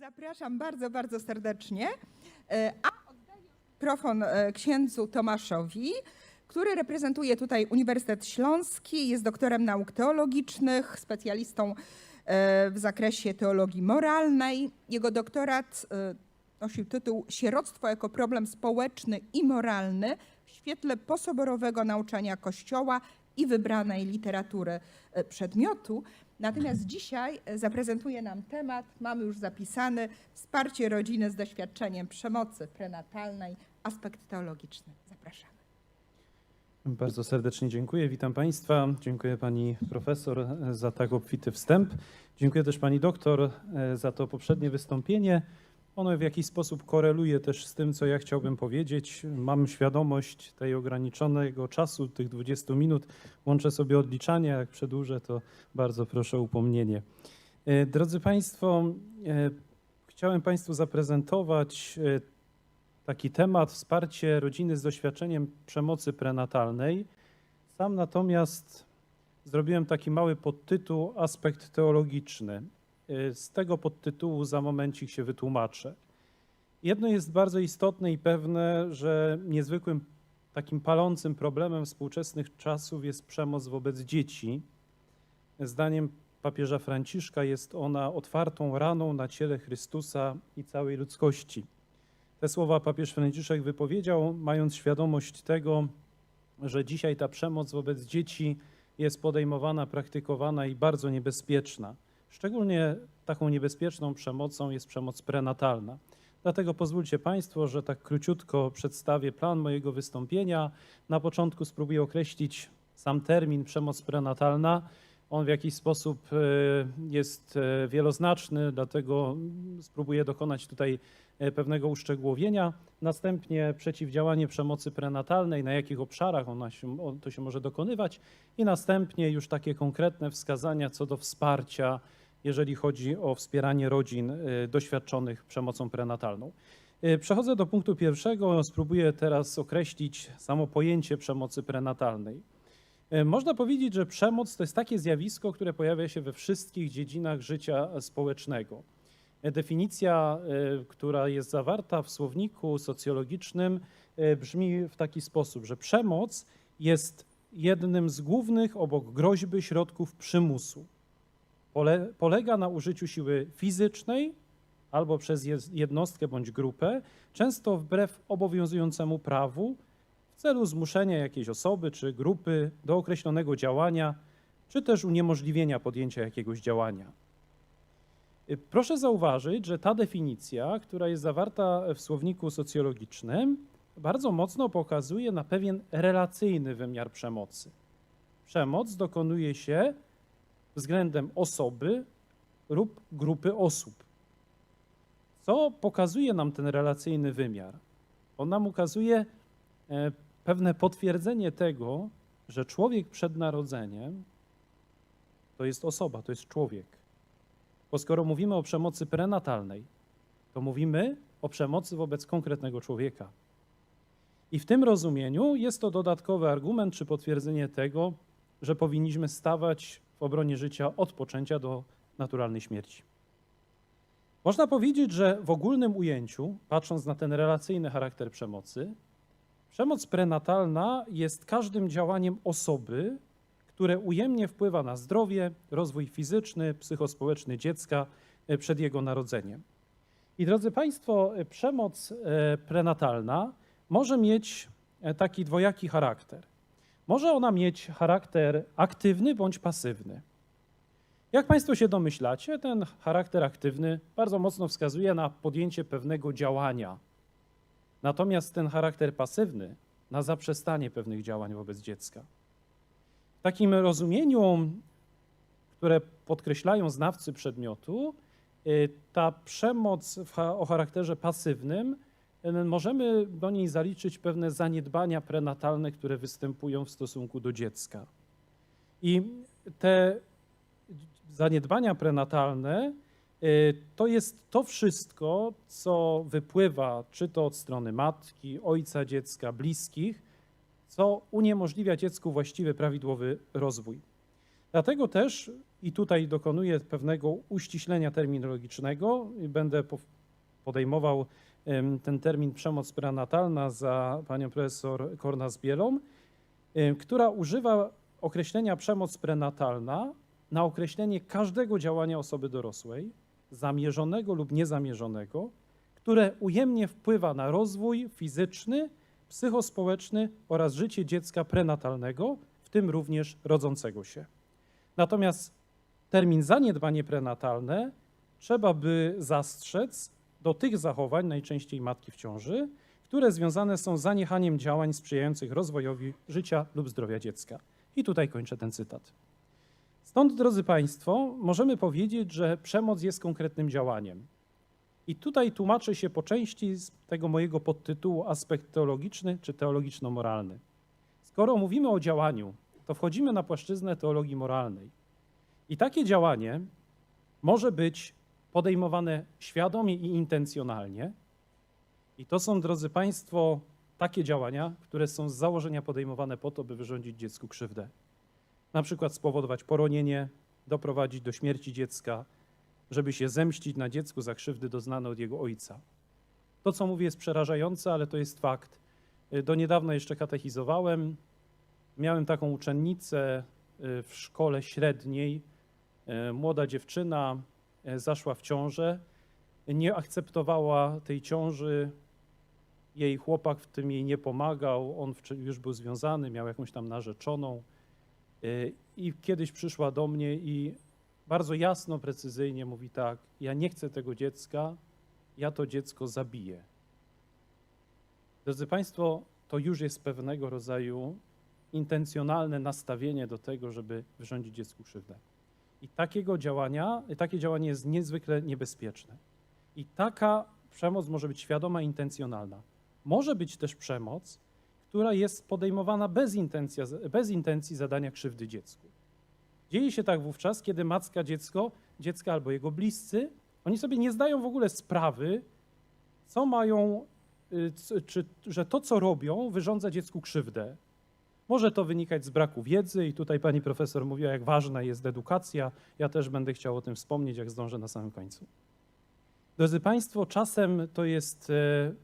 Zapraszam bardzo, bardzo serdecznie. E, A oddaję mikrofon e, księdzu Tomaszowi, który reprezentuje tutaj Uniwersytet Śląski, jest doktorem nauk teologicznych, specjalistą e, w zakresie teologii moralnej. Jego doktorat nosił tytuł Sieroctwo jako problem społeczny i moralny w świetle posoborowego nauczania Kościoła i wybranej literatury e, przedmiotu. Natomiast dzisiaj e, zaprezentuje nam temat, mamy już zapisany, wsparcie rodziny z doświadczeniem przemocy prenatalnej, aspekt teologiczny. Zapraszamy. Bardzo serdecznie dziękuję. Witam Państwa. Dziękuję Pani Profesor e, za tak obfity wstęp. Dziękuję też Pani Doktor za to poprzednie wystąpienie. Ono w jakiś sposób koreluje też z tym, co ja chciałbym powiedzieć. Mam świadomość tej ograniczonego czasu, tych 20 minut. Łączę sobie odliczanie. Jak przedłużę, to bardzo proszę o upomnienie. E, Drodzy Państwo, e, chciałem Państwu zaprezentować e, taki temat wsparcie rodziny z doświadczeniem przemocy prenatalnej. Sam natomiast zrobiłem taki mały podtytuł aspekt teologiczny. Y, Z tego podtytułu za momencik się wytłumaczę. Jedno jest bardzo istotne i pewne, że niezwykłym takim palącym problemem współczesnych czasów jest przemoc wobec dzieci. Zdaniem papieża Franciszka jest ona otwartą raną na ciele Chrystusa i całej ludzkości. Te słowa papież Franciszek wypowiedział, mając świadomość tego, że dzisiaj ta przemoc wobec dzieci jest podejmowana, praktykowana i bardzo niebezpieczna. Szczególnie taką niebezpieczną przemocą jest przemoc prenatalna. Dlatego pozwólcie Państwo, że tak króciutko przedstawię plan mojego wystąpienia. Na początku spróbuję określić sam termin przemoc prenatalna. On w jakiś sposób e, jest e, wieloznaczny, dlatego spróbuję dokonać tutaj e, pewnego uszczegółowienia. Następnie przeciwdziałanie przemocy prenatalnej, na jakich obszarach ona się, to się może dokonywać i następnie już takie konkretne wskazania co do wsparcia, jeżeli chodzi o wspieranie rodzin y, doświadczonych przemocą prenatalną. Y, Przechodzę do punktu pierwszego. Spróbuję teraz określić samo pojęcie przemocy prenatalnej. Y, Można powiedzieć, że przemoc to jest takie zjawisko, które pojawia się we wszystkich dziedzinach życia społecznego. Definicja, która jest zawarta w słowniku socjologicznym, brzmi w taki sposób, że przemoc jest jednym z głównych obok groźby środków przymusu. Pole, polega na użyciu siły fizycznej albo przez jednostkę bądź grupę, często wbrew obowiązującemu prawu, w celu zmuszenia jakiejś osoby czy grupy do określonego działania, czy też uniemożliwienia podjęcia jakiegoś działania. Proszę zauważyć, że ta definicja, która jest zawarta w słowniku socjologicznym, bardzo mocno pokazuje na pewien relacyjny wymiar przemocy. Przemoc dokonuje się względem osoby lub grupy osób. Co pokazuje nam ten relacyjny wymiar? On nam ukazuje e, pewne potwierdzenie tego, że człowiek przed narodzeniem to jest osoba, to jest człowiek. Bo skoro mówimy o przemocy prenatalnej, to mówimy o przemocy wobec konkretnego człowieka. I w tym rozumieniu jest to dodatkowy argument czy potwierdzenie tego, że powinniśmy stawać w obronie życia od poczęcia do naturalnej śmierci. Można powiedzieć, że w ogólnym ujęciu, patrząc na ten relacyjny charakter przemocy, przemoc prenatalna jest każdym działaniem osoby, które ujemnie wpływa na zdrowie, rozwój fizyczny, psychospołeczny dziecka e, przed jego narodzeniem. I drodzy Państwo, e, przemoc e, prenatalna może mieć taki dwojaki charakter. Może ona mieć charakter aktywny bądź pasywny. Jak Państwo się domyślacie, ten charakter aktywny bardzo mocno wskazuje na podjęcie pewnego działania. Natomiast ten charakter pasywny na zaprzestanie pewnych działań wobec dziecka. W takim rozumieniu, które podkreślają znawcy przedmiotu, y, ta przemoc o charakterze pasywnym możemy do niej zaliczyć pewne zaniedbania prenatalne, które występują w stosunku do dziecka. I te zaniedbania prenatalne y, to jest to wszystko, co wypływa czy to od strony matki, ojca dziecka, bliskich, co uniemożliwia dziecku właściwy, prawidłowy rozwój. Dlatego też i tutaj dokonuję pewnego uściślenia terminologicznego będę po- podejmował ten termin przemoc prenatalna za panią profesor Kornas-Bielą, która używa określenia przemoc prenatalna na określenie każdego działania osoby dorosłej, zamierzonego lub niezamierzonego, które ujemnie wpływa na rozwój fizyczny, psychospołeczny oraz życie dziecka prenatalnego, w tym również rodzącego się. Natomiast termin zaniedbanie prenatalne trzeba by zastrzec do tych zachowań, najczęściej matki w ciąży, które związane są z zaniechaniem działań sprzyjających rozwojowi życia lub zdrowia dziecka. I tutaj kończę ten cytat. Stąd, drodzy Państwo, możemy powiedzieć, że przemoc jest konkretnym działaniem. I tutaj tłumaczę się po części z tego mojego podtytułu aspekt teologiczny czy teologiczno-moralny. Skoro mówimy o działaniu, to wchodzimy na płaszczyznę teologii moralnej. I takie działanie może być podejmowane świadomie i intencjonalnie. I to są, drodzy Państwo, takie działania, które są z założenia podejmowane po to, by wyrządzić dziecku krzywdę. Na przykład spowodować poronienie, doprowadzić do śmierci dziecka, żeby się zemścić na dziecku za krzywdy doznane od jego ojca. To, co mówię, jest przerażające, ale to jest fakt. Do niedawna jeszcze katechizowałem. Miałem taką uczennicę y, w szkole średniej. Y, Młoda dziewczyna zaszła w ciążę. Nie akceptowała tej ciąży. Jej chłopak w tym jej nie pomagał. On już był związany, miał jakąś tam narzeczoną. Y, I kiedyś przyszła do mnie i bardzo jasno, precyzyjnie mówi tak: Ja nie chcę tego dziecka, ja to dziecko zabiję. Drodzy Państwo, to już jest pewnego rodzaju intencjonalne nastawienie do tego, żeby wyrządzić dziecku krzywdę. I takiego działania, takie działanie jest niezwykle niebezpieczne. I taka przemoc może być świadoma, intencjonalna. Może być też przemoc, która jest podejmowana bez, intencja, bez intencji zadania krzywdy dziecku. Dzieje się tak wówczas, kiedy macka dziecko, dziecka albo jego bliscy, oni sobie nie zdają w ogóle sprawy, co mają, y, czy, że to, co robią, wyrządza dziecku krzywdę. Może to wynikać z braku wiedzy, i tutaj pani profesor mówiła, jak ważna jest edukacja. Ja też będę chciał o tym wspomnieć, jak zdążę na samym końcu. Drodzy Państwo, czasem to jest e,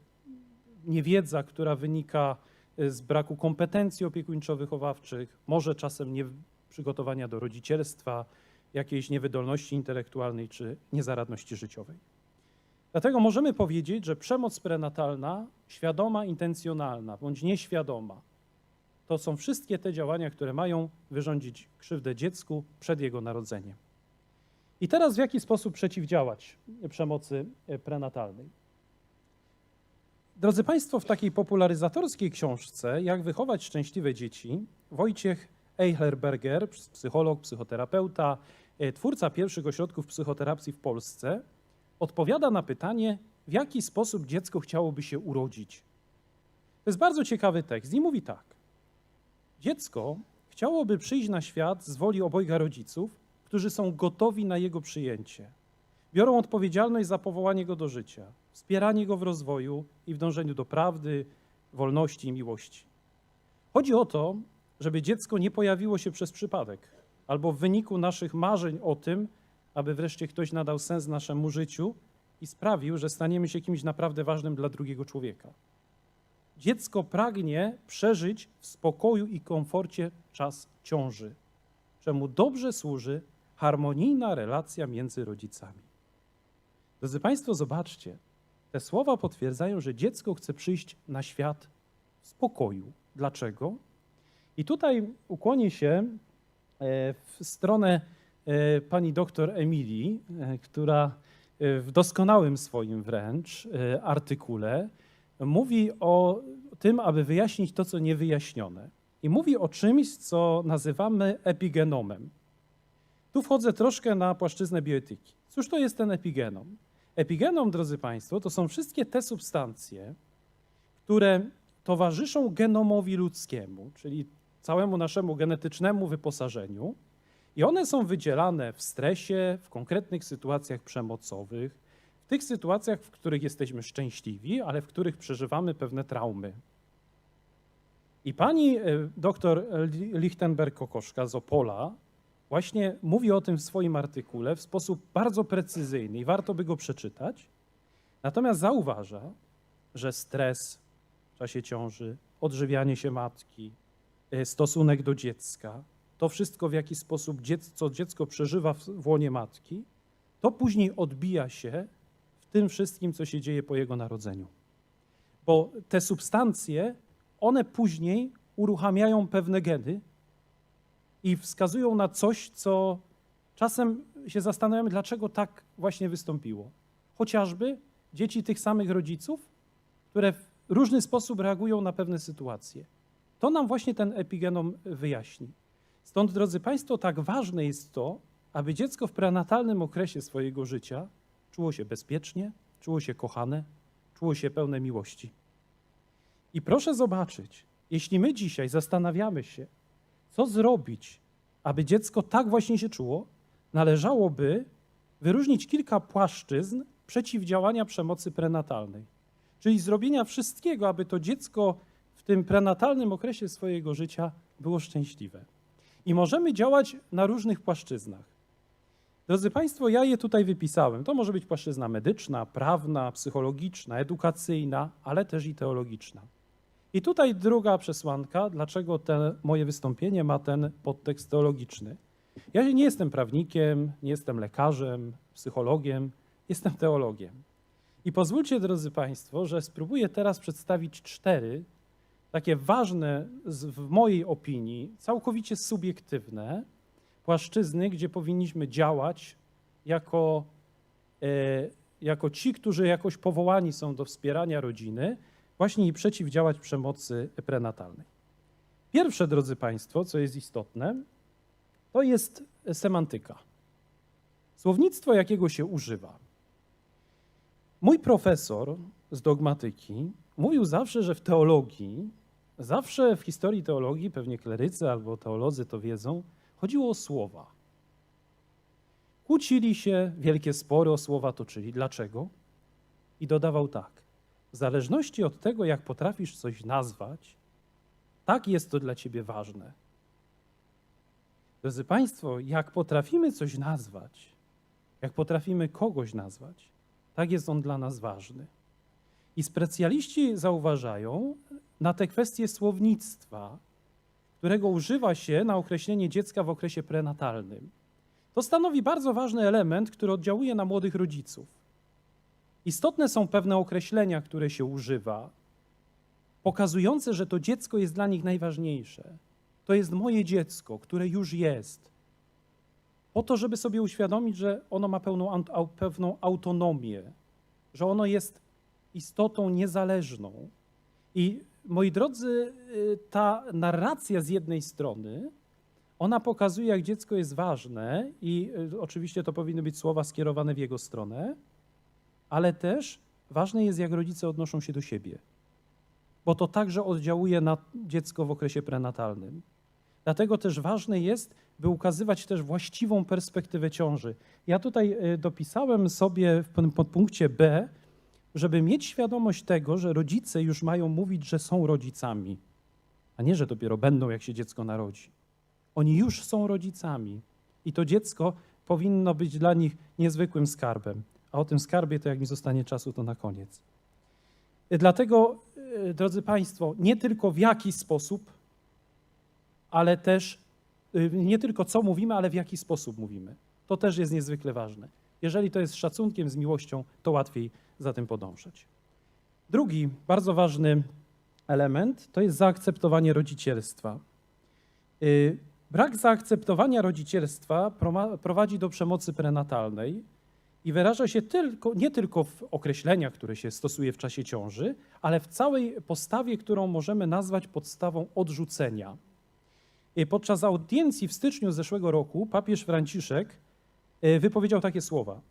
niewiedza, która wynika e, z braku kompetencji opiekuńczo-wychowawczych, może czasem nie przygotowania do rodzicielstwa, jakiejś niewydolności intelektualnej czy niezaradności życiowej. Dlatego możemy powiedzieć, że przemoc prenatalna, świadoma, intencjonalna bądź nieświadoma, to są wszystkie te działania, które mają wyrządzić krzywdę dziecku przed jego narodzeniem. I teraz w jaki sposób przeciwdziałać przemocy e, prenatalnej? Drodzy Państwo, w takiej popularyzatorskiej książce Jak wychować szczęśliwe dzieci, Wojciech Eichlerberger, psycholog, psychoterapeuta, e, twórca pierwszych ośrodków psychoterapii w Polsce, odpowiada na pytanie, w jaki sposób dziecko chciałoby się urodzić. To jest bardzo ciekawy tekst i mówi tak. Dziecko chciałoby przyjść na świat z woli obojga rodziców, którzy są gotowi na jego przyjęcie. Biorą odpowiedzialność za powołanie go do życia, wspieranie go w rozwoju i w dążeniu do prawdy, wolności i miłości. Chodzi o to, żeby dziecko nie pojawiło się przez przypadek albo w wyniku naszych marzeń o tym, aby wreszcie ktoś nadał sens naszemu życiu i sprawił, że staniemy się kimś naprawdę ważnym dla drugiego człowieka. Dziecko pragnie przeżyć w spokoju i komforcie czas ciąży, czemu dobrze służy harmonijna relacja między rodzicami. Drodzy Państwo, zobaczcie, te słowa potwierdzają, że dziecko chce przyjść na świat w spokoju. Dlaczego? I tutaj ukłonię się e, w stronę e, pani doktor Emilii, e, która w doskonałym swoim wręcz artykule mówi o tym, aby wyjaśnić to, co niewyjaśnione. I mówi o czymś, co nazywamy epigenomem. Tu wchodzę troszkę na płaszczyznę bioetyki. Cóż to jest ten epigenom? Epigenom, drodzy Państwo, to są wszystkie te substancje, które towarzyszą genomowi ludzkiemu, czyli całemu naszemu genetycznemu wyposażeniu, i one są wydzielane w stresie, w konkretnych sytuacjach przemocowych, w tych sytuacjach, w których jesteśmy szczęśliwi, ale w których przeżywamy pewne traumy. I pani e, doktor Lichtenberg-Kokoszka z Opola właśnie mówi o tym w swoim artykule w sposób bardzo precyzyjny i warto by go przeczytać. Natomiast zauważa, że stres w czasie ciąży, odżywianie się matki, y, stosunek do dziecka, to wszystko w jaki sposób dziec, co dziecko przeżywa w, łonie matki, to później odbija się tym wszystkim, co się dzieje po jego narodzeniu. Bo te substancje, one później uruchamiają pewne geny i wskazują na coś, co czasem się zastanawiamy, dlaczego tak właśnie wystąpiło. Chociażby dzieci tych samych rodziców, które w różny sposób reagują na pewne sytuacje. To nam właśnie ten epigenom wyjaśni. Stąd, drodzy Państwo, tak ważne jest to, aby dziecko w prenatalnym okresie swojego życia czuło się bezpiecznie, czuło się kochane, czuło się pełne miłości. I proszę zobaczyć, jeśli my dzisiaj zastanawiamy się, co zrobić, aby dziecko tak właśnie się czuło, należałoby wyróżnić kilka płaszczyzn przeciwdziałania przemocy prenatalnej. Czyli zrobienia wszystkiego, aby to dziecko w tym prenatalnym okresie swojego życia było szczęśliwe. I możemy działać na różnych płaszczyznach. Drodzy Państwo, ja je tutaj wypisałem. To może być płaszczyzna medyczna, prawna, psychologiczna, edukacyjna, ale też i teologiczna. I tutaj druga przesłanka, dlaczego te moje wystąpienie ma ten podtekst teologiczny. Ja nie jestem prawnikiem, nie jestem lekarzem, psychologiem, jestem teologiem. I pozwólcie, drodzy Państwo, że spróbuję teraz przedstawić cztery takie ważne, w mojej opinii, całkowicie subiektywne płaszczyzny, gdzie powinniśmy działać jako, e, jako ci, którzy jakoś powołani są do wspierania rodziny, właśnie i przeciwdziałać przemocy prenatalnej. Pierwsze, drodzy Państwo, co jest istotne, to jest semantyka. Słownictwo, jakiego się używa. Mój profesor z dogmatyki mówił zawsze, że w teologii, zawsze w historii teologii, pewnie klerycy albo teolodzy to wiedzą, chodziło o słowa. Kłócili się, wielkie spory o słowa toczyli. Dlaczego? I dodawał tak. W zależności od tego, jak potrafisz coś nazwać, tak jest to dla ciebie ważne. Drodzy Państwo, jak potrafimy coś nazwać, jak potrafimy kogoś nazwać, tak jest on dla nas ważny. I specjaliści zauważają na te kwestie słownictwa, którego używa się na określenie dziecka w okresie prenatalnym. To stanowi bardzo ważny element, który oddziałuje na młodych rodziców. Istotne są pewne określenia, które się używa, pokazujące, że to dziecko jest dla nich najważniejsze. To jest moje dziecko, które już jest. Po to, żeby sobie uświadomić, że ono ma pełną, pewną autonomię, że ono jest istotą niezależną. I moi drodzy, y, ta narracja z jednej strony, ona pokazuje, jak dziecko jest ważne, i y, oczywiście to powinny być słowa skierowane w jego stronę, ale też ważne jest, jak rodzice odnoszą się do siebie, bo to także oddziałuje na dziecko w okresie prenatalnym. Dlatego też ważne jest, by ukazywać też właściwą perspektywę ciąży. Ja tutaj y, dopisałem sobie w podpunkcie B, żeby mieć świadomość tego, że rodzice już mają mówić, że są rodzicami, a nie, że dopiero będą, jak się dziecko narodzi. Oni już są rodzicami i to dziecko powinno być dla nich niezwykłym skarbem. A o tym skarbie to jak mi zostanie czasu, to na koniec. Y, Dlatego, y, drodzy Państwo, nie tylko w jaki sposób, ale też y, nie tylko co mówimy, ale w jaki sposób mówimy. To też jest niezwykle ważne. Jeżeli to jest z szacunkiem, z miłością, to łatwiej za tym podążać. Drugi bardzo ważny element to jest zaakceptowanie rodzicielstwa. Y, Brak zaakceptowania rodzicielstwa prowadzi do przemocy prenatalnej i wyraża się tylko, nie tylko w określeniach, które się stosuje w czasie ciąży, ale w całej postawie, którą możemy nazwać podstawą odrzucenia. Y, Podczas audiencji w styczniu zeszłego roku papież Franciszek y, wypowiedział takie słowa: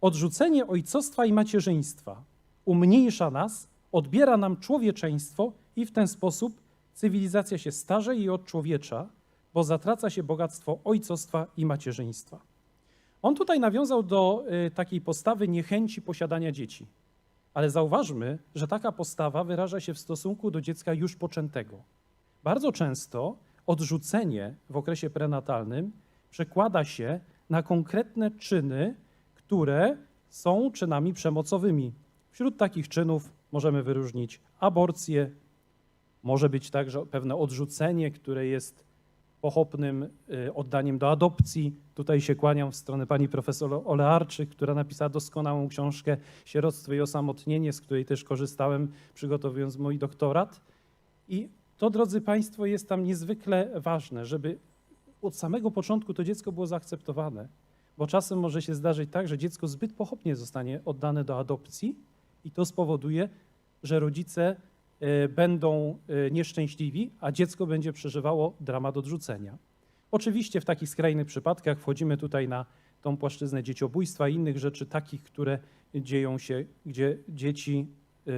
Odrzucenie ojcostwa i macierzyństwa umniejsza nas, odbiera nam człowieczeństwo i w ten sposób cywilizacja się starzeje i odczłowiecza, bo zatraca się bogactwo ojcostwa i macierzyństwa. On tutaj nawiązał do y, takiej postawy niechęci posiadania dzieci. Ale zauważmy, że taka postawa wyraża się w stosunku do dziecka już poczętego. Bardzo często odrzucenie w okresie prenatalnym przekłada się na konkretne czyny, które są czynami przemocowymi. Wśród takich czynów możemy wyróżnić aborcję, może być także pewne odrzucenie, które jest pochopnym y, oddaniem do adopcji. Tutaj się kłaniam w stronę pani profesor Olearczyk, która napisała doskonałą książkę Sieroctwo i osamotnienie, z której też korzystałem przygotowując mój doktorat. I to, drodzy Państwo, jest tam niezwykle ważne, żeby od samego początku to dziecko było zaakceptowane, bo czasem może się zdarzyć tak, że dziecko zbyt pochopnie zostanie oddane do adopcji i to spowoduje, że rodzice e, będą e, nieszczęśliwi, a dziecko będzie przeżywało dramat odrzucenia. Oczywiście w takich skrajnych przypadkach wchodzimy tutaj na tą płaszczyznę dzieciobójstwa i innych rzeczy takich, które dzieją się, gdzie dzieci e,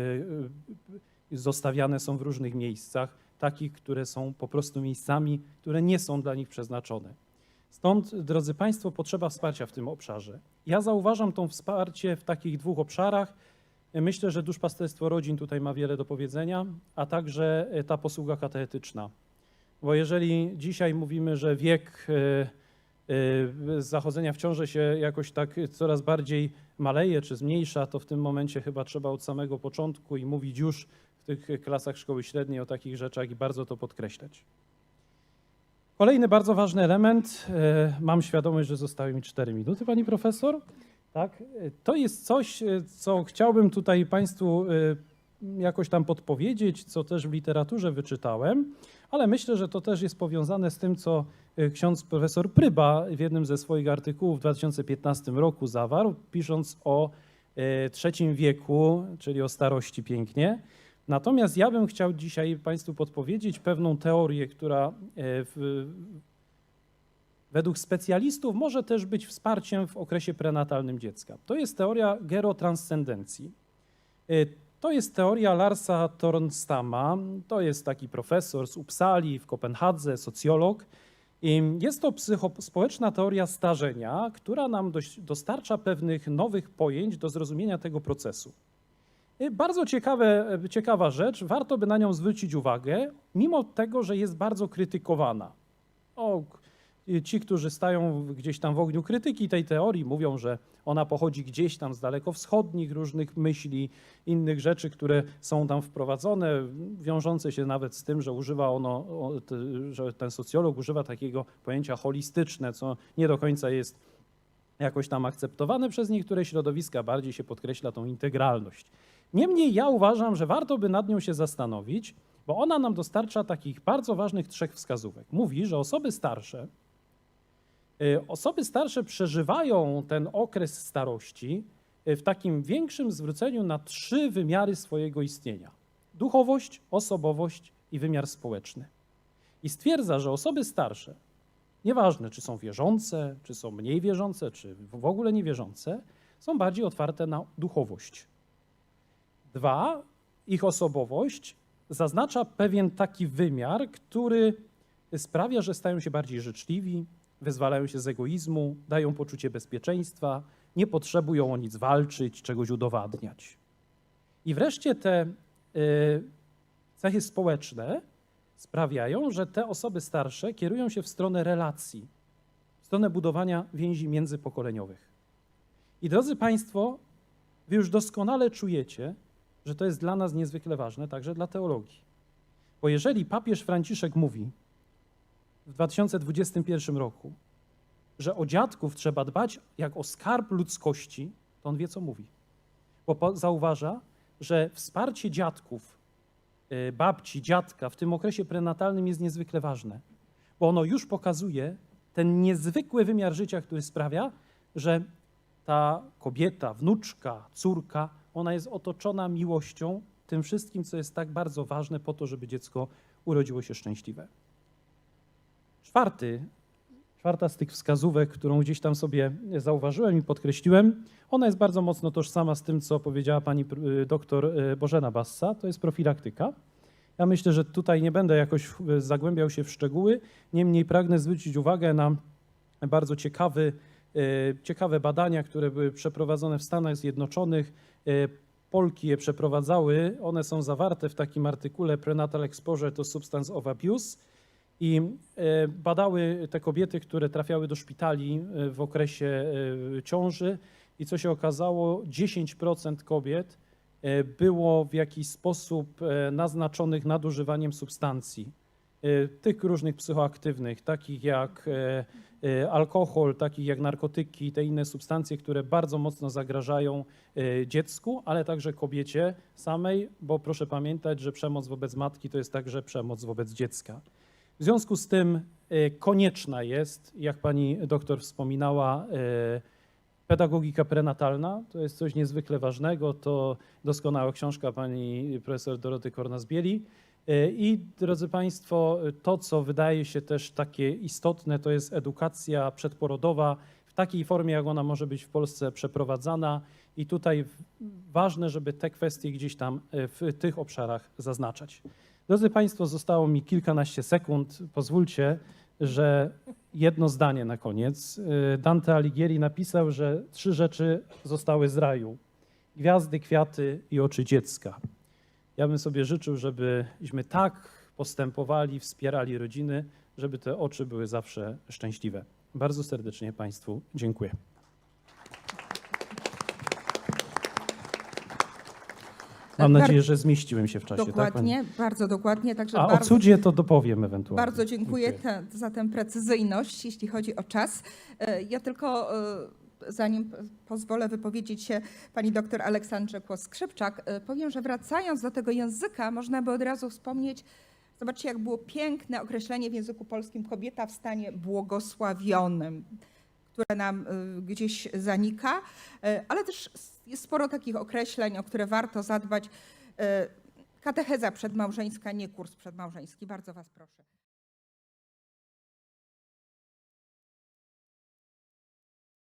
zostawiane są w różnych miejscach, takich, które są po prostu miejscami, które nie są dla nich przeznaczone. Stąd, drodzy Państwo, potrzeba wsparcia w tym obszarze. Ja zauważam to wsparcie w takich dwóch obszarach. Myślę, że duszpasterstwo rodzin tutaj ma wiele do powiedzenia, a także e, ta posługa katechetyczna. Bo jeżeli dzisiaj mówimy, że wiek e, e, zachodzenia w ciąży się jakoś tak coraz bardziej maleje czy zmniejsza, to w tym momencie chyba trzeba od samego początku i mówić już w tych klasach szkoły średniej o takich rzeczach i bardzo to podkreślać. Kolejny bardzo ważny element, e, mam świadomość, że zostały mi 4 minuty, pani profesor. Tak, to jest coś, e, co chciałbym tutaj Państwu e, jakoś tam podpowiedzieć, co też w literaturze wyczytałem, ale myślę, że to też jest powiązane z tym, co ksiądz profesor Pryba w jednym ze swoich artykułów w 2015 roku zawarł, pisząc o trzecim wieku, czyli o starości pięknie. Natomiast ja bym chciał dzisiaj Państwu podpowiedzieć pewną teorię, która e, w, według specjalistów może też być wsparciem w okresie prenatalnym dziecka. To jest teoria gerotranscendencji. E, To jest teoria Larsa Tornstama. To jest taki profesor z Uppsali w Kopenhadze, socjolog. Jest to psychospołeczna teoria starzenia, która nam dostarcza pewnych nowych pojęć do zrozumienia tego procesu. Bardzo ciekawe, ciekawa rzecz, warto by na nią zwrócić uwagę, mimo tego, że jest bardzo krytykowana. O, ci, którzy stają gdzieś tam w ogniu krytyki tej teorii, mówią, że ona pochodzi gdzieś tam z dalekowschodnich różnych myśli, innych rzeczy, które są tam wprowadzone, wiążące się nawet z tym, że używa ono, że ten socjolog używa takiego pojęcia holistyczne, co nie do końca jest jakoś tam akceptowane przez niektóre środowiska, bardziej się podkreśla tą integralność. Niemniej ja uważam, że warto by nad nią się zastanowić, bo ona nam dostarcza takich bardzo ważnych trzech wskazówek. Mówi, że osoby starsze, y, osoby starsze przeżywają ten okres starości y, w takim większym zwróceniu na trzy wymiary swojego istnienia: duchowość, osobowość i wymiar społeczny. I stwierdza, że osoby starsze, nieważne czy są wierzące, czy są mniej wierzące, czy w ogóle niewierzące, są bardziej otwarte na duchowość. Dwa, ich osobowość zaznacza pewien taki wymiar, który sprawia, że stają się bardziej życzliwi, wyzwalają się z egoizmu, dają poczucie bezpieczeństwa, nie potrzebują o nic walczyć, czegoś udowadniać. I wreszcie te y, cechy społeczne sprawiają, że te osoby starsze kierują się w stronę relacji, w stronę budowania więzi międzypokoleniowych. I drodzy Państwo, Wy już doskonale czujecie, że to jest dla nas niezwykle ważne, także dla teologii. Bo jeżeli papież Franciszek mówi w 2021 roku, że o dziadków trzeba dbać jak o skarb ludzkości, to on wie, co mówi. Bo zauważa, że wsparcie dziadków, y, babci, dziadka w tym okresie prenatalnym jest niezwykle ważne, bo ono już pokazuje ten niezwykły wymiar życia, który sprawia, że ta kobieta, wnuczka, córka, ona jest otoczona miłością, tym wszystkim, co jest tak bardzo ważne po to, żeby dziecko urodziło się szczęśliwe. Czwarty, czwarta z tych wskazówek, którą gdzieś tam sobie zauważyłem i podkreśliłem, ona jest bardzo mocno tożsama z tym, co powiedziała pani pr- doktor e, Bożena Bassa, to jest profilaktyka. Ja myślę, że tutaj nie będę jakoś zagłębiał się w szczegóły, niemniej pragnę zwrócić uwagę na bardzo ciekawy, ciekawe badania, które były przeprowadzone w Stanach Zjednoczonych. E, Polki je przeprowadzały, one są zawarte w takim artykule Prenatal Exposure to Substance of Abuse. I e, badały te kobiety, które trafiały do szpitali e, w okresie e, ciąży. I co się okazało, 10% kobiet e, było w jakiś sposób e, naznaczonych nadużywaniem substancji, e, tych różnych psychoaktywnych, takich jak e, e, alkohol, takich jak narkotyki, te inne substancje, które bardzo mocno zagrażają e, dziecku, ale także kobiecie samej, bo proszę pamiętać, że przemoc wobec matki to jest także przemoc wobec dziecka. W związku z tym e, konieczna jest, jak pani doktor wspominała, e, pedagogika prenatalna. To jest coś niezwykle ważnego. To doskonała książka pani profesor Doroty Kornas-Bieli. E, I drodzy Państwo, to, co wydaje się też takie istotne, to jest edukacja przedporodowa w takiej formie, jak ona może być w Polsce przeprowadzana. I tutaj ważne, żeby te kwestie gdzieś tam e, w tych obszarach zaznaczać. Drodzy Państwo, zostało mi kilkanaście sekund. Pozwólcie, że jedno zdanie na koniec. Y, Dante Alighieri napisał, że trzy rzeczy zostały z raju: gwiazdy, kwiaty i oczy dziecka. Ja bym sobie życzył, żebyśmy tak postępowali, wspierali rodziny, żeby te oczy były zawsze szczęśliwe. Bardzo serdecznie Państwu dziękuję. Mam Bar- nadzieję, że zmieściłem się w czasie. Tak? Dokładnie, bardzo dokładnie. Także A o bardzo, cudzie to dopowiem ewentualnie. bardzo dziękuję te, za tę precyzyjność, jeśli chodzi o czas. E, Ja tylko, e, zanim pozwolę wypowiedzieć się pani doktor Aleksandrze Kłos-Skrzypczak, e, powiem, że wracając do tego języka, można by od razu wspomnieć, zobaczcie, jak było piękne określenie w języku polskim kobieta w stanie błogosławionym, które nam e, gdzieś zanika, E, ale też jest sporo takich określeń, o które warto zadbać. Katecheza przedmałżeńska, nie kurs przedmałżeński. Bardzo Was proszę.